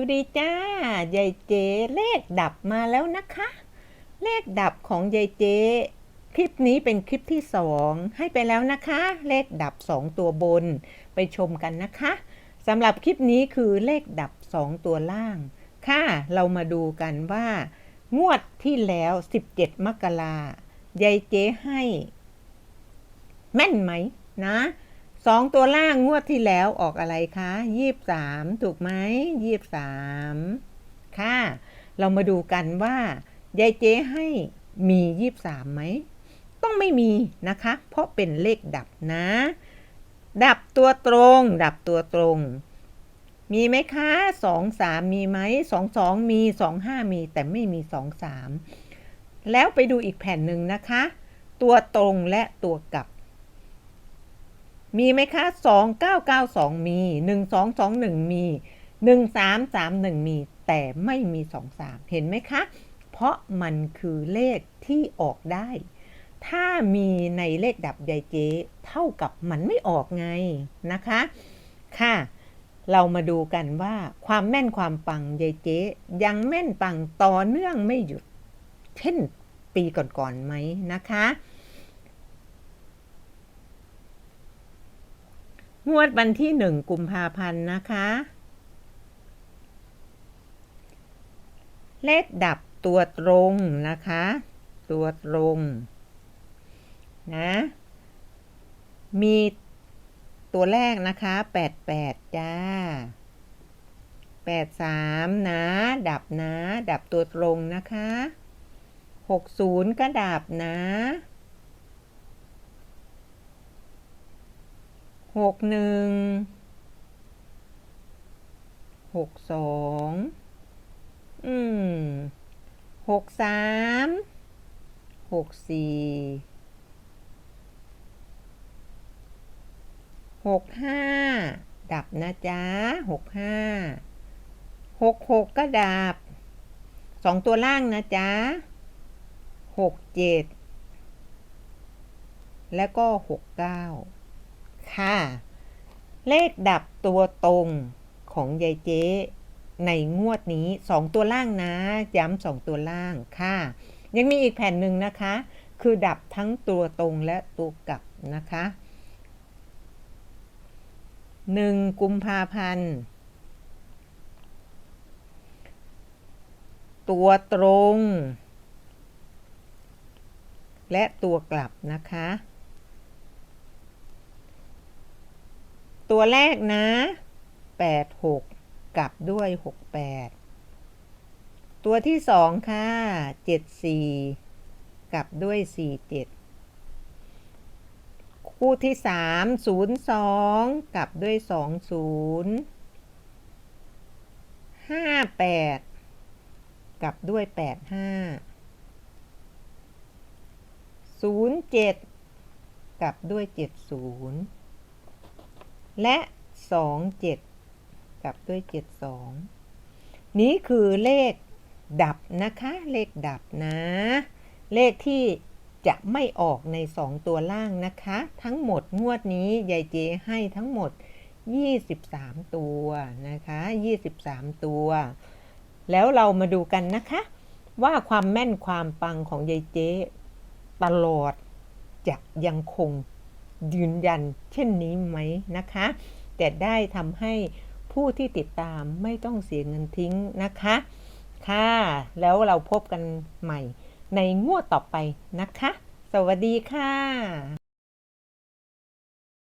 วัสดีจ้ายายเจเลขดับมาแล้วนะคะ เลขดับของยายเจ คลิปนี้เป็นคลิปที่สองให้ไปแล้วนะคะ เลขดับสองตัวบนไปชมกันนะคะสำหรับคลิปนี้คือเลขดับสองตัวล่าง ค่ะ เรามาดูกันว่า งวดที่แล้ว 17 มกรายายเจให้ แม่นไหมนะ สองตัวล่างงวดที่แล้วออกอะไรคะยี่บสามถูกไหมยี่บสามค่ะ เรามาดูกันว่ายายเจ๊ให้มียี่บสามไหม ต้องไม่มีนะคะ เพราะเป็นเลขดับนะ ดับตัวตรง ดับตัวตรง มีไหมคะสองสามมีไหมสองสองมีสองห้ามีแต่ไม่มีสองสามแล้วไปดูอีกแผ่นหนึ่งนะคะ ตัวตรงและตัวกลับ มีไหมคะสองเก้าเก้าสองมีหนึ่งสองสองหนึ่งมีหนึ่งสามสามหนึ่งมี แต่ไม่มีสองสามเห็นไหมคะ เพราะมันคือเลขที่ออกได้ ถ้ามีในเลขดับยายเจ๊เท่ากับมันไม่ออกไงนะคะ ค่ะ เรามาดูกันว่าความแม่นความปังยายเจ๊ยังแม่นปังต่อเนื่องไม่หยุด เช่นปีก่อนๆไหมนะคะ งวดวันที่หนึ่งกุมภาพันธ์นะคะ เลขดับตัวตรงนะคะ ตัวตรงนะ มีตัวแรกนะคะแปดแปดจ้าแปดสามนะ ดับนะ ดับตัวตรงนะคะหกศูนย์ก็ดับนะ หกหนึ่งหกสองอืมหกสามหกสี่หกห้าดับนะจ๊ะหกห้าหกหกก็ดับสองตัวล่างนะจ๊ะหกเจ็ดแล้วก็หกเก้า ค่ะเลขดับตัวตรงของยายเจ๊ในงวดนี้สองตัวล่างนะ ย้ำสองตัวล่างค่ะ ยังมีอีกแผ่นหนึ่งนะคะ คือดับทั้งตัวตรงและตัวกลับนะคะหนึ่งกุมภาพันธ์ตัวตรง และตัวกลับนะคะ ตัวแรกนะแปดหกกลับด้วยหกแปดตัวที่สองค่ะเจ็ดสี่กลับด้วยสี่เจ็ดคู่ที่สามศูนย์สองกลับด้วยสองศูนย์ห้าแปดกลับด้วยแปดห้าศูนย์เจ็ดกลับด้วยเจ็ดศูนย์ และสองเจ็ดกลับด้วยเจ็ดสองนี้คือเลขดับนะคะ เลขดับนะ เลขที่จะไม่ออกในสองตัวล่างนะคะ ทั้งหมดงวดนี้ยายเจให้ทั้งหมด 23 ตัวนะคะ 23 ตัว แล้วเรามาดูกันนะคะ ว่าความแม่นความปังของยายเจตลอดจะยังคง ยืนยันเช่นนี้ไหมนะคะ แต่ได้ทำให้ผู้ที่ติดตามไม่ต้องเสียเงินทิ้งนะคะ ค่ะ แล้วเราพบกันใหม่ในงวดต่อไปนะคะ สวัสดีค่ะ